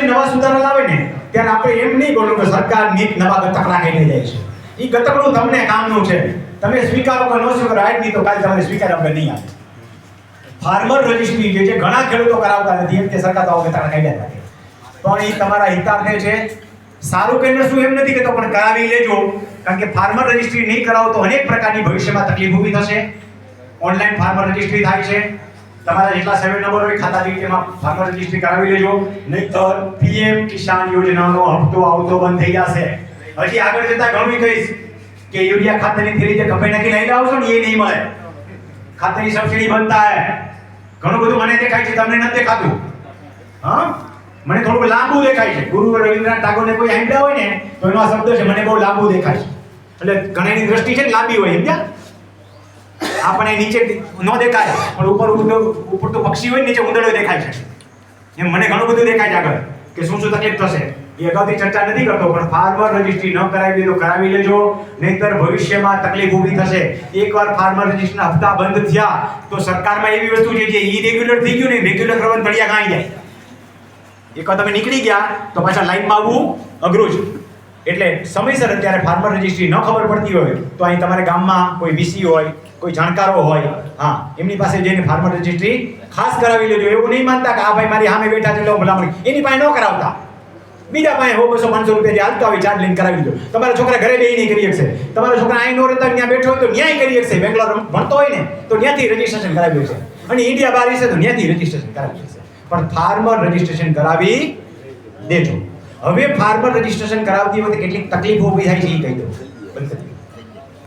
જે નવા સુધારા લાવે ને, ત્યારે આપણે એમ નહીં બોલવું કે સરકાર નીત નવા ગતકડા કહીને જાય છે. એ ગતકડું તમને કામનું છે. તમે સ્વીકારો કે ન સ્વીકારો આજ નહીં તો કાલે તમારે સ્વીકાર આપણે નહીં આવે ફાર્મર રજિસ્ટ્રી જે છે, ઘણા ખેડૂતો કરાવતા નથી, એમ કે સરકાર તો આવા ગતકડા કાઢ્યા રાખે પણ એ તમારા હિતાર્થે છે. સારું કે શું એમ નથી કહેતો, પણ કરાવી લેજો. કારણ કે ફાર્મર રજિસ્ટ્રી નહીં કરાવો તો અનેક પ્રકારની ભવિષ્યમાં તકલીફ ઊભી થશે. ઓનલાઈન ફાર્મર રજિસ્ટ્રી થાય છે. તમારા જેટલા સેવન નંબર હોય, ખાતા તેમાં ફાર્મર રજિસ્ટ્રી કરાવી લેજો. નહીતર પીએમ કિસાન યોજનાનો હપ્તો આવતો બંધ થઈ જશે. હજી આગળ જતા ઘણું કહીશ કે યુરિયા ખાતરની થેલી જે કપાઈ નાખી લઈ આવશો ને એ નહીં મળે. ખાતરની સબસિડી બનતા હે. ઘણું બધું મને દેખાય છે, તમને નથી દેખાતું. હા? મને થોડું લાંબુ દેખાય છે. ગુરુ રવિન્દ્રનાથ ટાગોરને કોઈ આઈડિયા હોય ને, તો એનો આ શબ્દ છે, મને બહુ લાંબુ દેખાય છે. એટલે ઘણાની દ્રષ્ટિ છે ને લાંબી હોય, સમજ્યા? આપણે નીચે ન દેખાય, પણ ઉપર ઉપર તો પક્ષી હોય નીચે ઉંદરડો દેખાય છે. એમ મને ઘણું બધું દેખાય છે આગળ, કે શું શું તકલીફ થશે. એ અગાઉથી ચર્ચા નથી કરતો, પણ ફાર્મર રજિસ્ટ્રી ન કરાવી તો કરાવી લેજો, નહીંતર ભવિષ્યમાં તકલીફ ઊભી થશે. એકવાર ફાર્મર રજિસ્ટ્રીના હપ્તા બંધ થયા, તો સરકારમાં એવી વસ્તુ છે જે રેગ્યુલર થઈ ગયું ને રેગ્યુલર કરવાનું તળિયા ગાઈ જાય. એકવાર તમે નીકળી ગયા, તો પાછા લાઈનમાં આવવું અઘરું છે. એટલે સમયસર અત્યારે ફાર્મર રજિસ્ટ્રી ન ખબર પડતી હોય તો અહીં તમારે ગામમાં કોઈ વીસી હોય, કોઈ જાણકારો હોય, હા, એમની પાસે જઈને ફાર્મર રજિસ્ટ્રી ખાસ કરાવી લેજો. એવું નહીં માનતા કે આ ભાઈ મારી સામે બેઠા છે એટલે ભલામણ. એની પાસે ન કરાવતા. બીજા પાસે હો, બસો પાંચસો રૂપિયા હાલતો આવી ચાર્જ લઈને કરાવી દો તમારા છોકરા ઘરે બે નહીં કરી શકશે. તમારા છોકરા અહીં નો રહેતા, ત્યાં બેઠો હોય તો ન્યાય કરી શકશે. બેંગ્લોર ભણતો હોય ને, તો ત્યાંથી રજીસ્ટ્રેશન કરાવી છે અને ઇન્ડિયા બહાર છે તો ત્યાંથી રજીસ્ટ્રેશન કરાવી છે પણ ફાર્મર રજિસ્ટ્રેશન કરાવી દેજો. હવે ફાર્મર રજીસ્ટ્રેશન કરાવતી વખતે કેટલીક તકલીફો ઊભી થાય છે એ કહી દઉં.